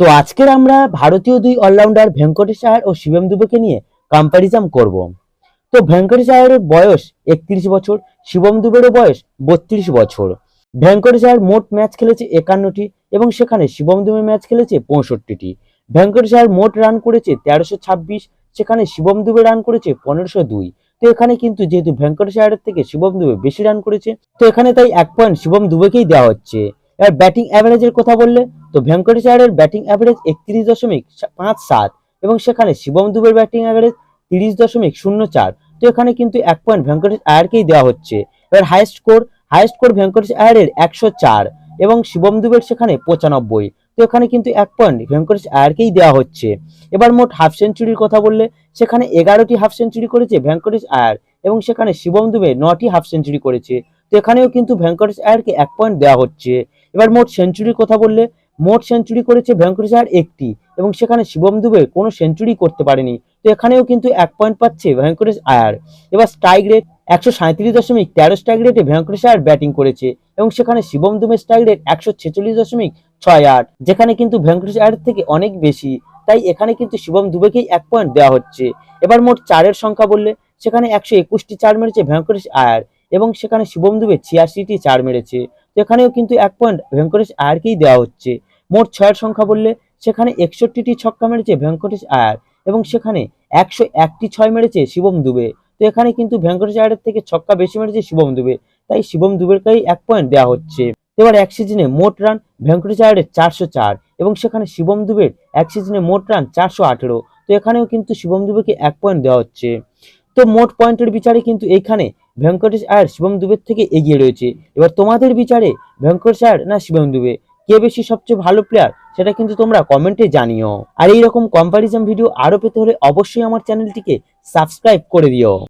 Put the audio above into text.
তো আজকের আমরা ভারতীয় দুই অলরাউন্ডার ভেঙ্কটেশ আয়ার ও শিবম দুবেকে নিয়ে কম্প্যারিজম করব। তো ভেঙ্কটেশ আয়ারের বয়স একত্রিশ বছর, শিবম দুবেরও বয়স বত্রিশ বছর। ভেঙ্কটেশ আয়ার মোট ম্যাচ খেলেছে একান্নটি এবং সেখানে শিবম দুবে ম্যাচ খেলেছে পঁয়ষট্টিটি। ভেঙ্কটেশ আয়ার মোট রান করেছে তেরোশো ছাব্বিশ, সেখানে শিবম দুবে রান করেছে পনেরোশো দুই। তো এখানে কিন্তু যেহেতু ভেঙ্কটেশ আয়ারের থেকে শিবম দুবে বেশি রান করেছে, তো এখানে তাই এক পয়েন্ট শিবম দুবেকেই দেওয়া হচ্ছে। এবার ব্যাটিং অ্যাভারেজের কথা বললে, তো ভেঙ্কটেশ আয়ারের ব্যাটিং অ্যাভারেজ একত্রিশ দশমিক পাঁচ সাত এবং সেখানে শিবম দুবের ব্যাটিং অ্যাভারেজ তিরিশ দশমিক শূন্য চার। তো এখানে কিন্তু এক পয়েন্ট ভেঙ্কটেশ আয়ারকেই দেওয়া হচ্ছে। এবার highest score highest score Venkatesh আয়ারের একশো চার এবং শিবম দুবের সেখানে পঁচানব্বই। তো এখানে কিন্তু এক পয়েন্ট ভেঙ্কটেশ আয়ারকেই দেওয়া হচ্ছে। এবার মোট হাফ সেঞ্চুরির কথা বললে, সেখানে এগারোটি হাফ সেঞ্চুরি করেছে ভেঙ্কটেশ আয়ার এবং সেখানে শিবম দুবে নটি হাফ সেঞ্চুরি করেছে। তো এখানেও কিন্তু ভেঙ্কটেশ আয়ারকে এক পয়েন্ট দেওয়া হচ্ছে। এবার মোট সেঞ্চুরির কথা বললে, মোট সেঞ্চুরি করেছে ভেঙ্কটেশ আয়ার একটি, এবং সেখানে শিবম দুবে কোনো সেঞ্চুরি করতে পারেনি। তো এখানেও কিন্তু এক পয়েন্ট পাচ্ছে ভেঙ্কটেশ আয়ার। এবার স্ট্রাইক রেট একশো সাঁত্রিশ দশমিক তেরো স্ট্রাইক রেটে ভেঙ্কটেশ আয়ার ব্যাটিং করেছে, এবং সেখানে শিবম দুবের স্ট্রাইক রেট একশো ছেচল্লিশ দশমিক ছয় আট, যেখানে কিন্তু ভেঙ্কটেশ আয়ারের থেকে অনেক বেশি। তাই এখানে কিন্তু শিবম দুবেকেই এক পয়েন্ট দেওয়া হচ্ছে। এবার মোট চারের সংখ্যা বললে, সেখানে একশো একুশটি চার মেরেছে ভেঙ্কটেশ আয়ার। এবং সেখানে শিবম দুবে ছিয়াশিটি চার মেরেছে। এখানেও কিন্তু এক পয়েন্ট ভেঙ্কটেশ আয়ারকেই দেওয়া হচ্ছে। মোট ছয়ের সংখ্যা বললে সেখানে একষট্টিটি ছক্কা মেরেছে ভেঙ্কটেশ আয়ার এবং সেখানে একশো একটি ছয় মেরেছে শিবম দুবে তো এখানে কিন্তু ভেঙ্কটেশ আয়ারের থেকে ছক্কা বেশি মেরেছে শিবম দুবে তাই শিবম দুবেরকেই এক পয়েন্ট দেওয়া হচ্ছে। এবার এক সিজনে মোট রান ভেঙ্কটেশ আয়ারের চারশো চার এবং সেখানে শিবম দুবের এক সিজনে মোট রান চারশো আঠেরো। তো এখানেও কিন্তু শিবম দুবেকে এক পয়েন্ট দেওয়া হচ্ছে। তো মোট পয়েন্টের বিচারে কিন্তু এইখানে ভেঙ্কটেশ আয়ার শিবম দুবের থেকে এগিয়ে রয়েছে। এবার তোমাদের বিচারে ভেঙ্কটেশ আয়ার না শিবম দুবে, কে বেশি সবচেয়ে ভালো প্লেয়ার সেটা কিন্তু তোমরা কমেন্টে জানিও। আর এইরকম কম্পারিজন ভিডিও আরও পেতে হলে অবশ্যই আমার চ্যানেলটিকে সাবস্ক্রাইব করে দিও।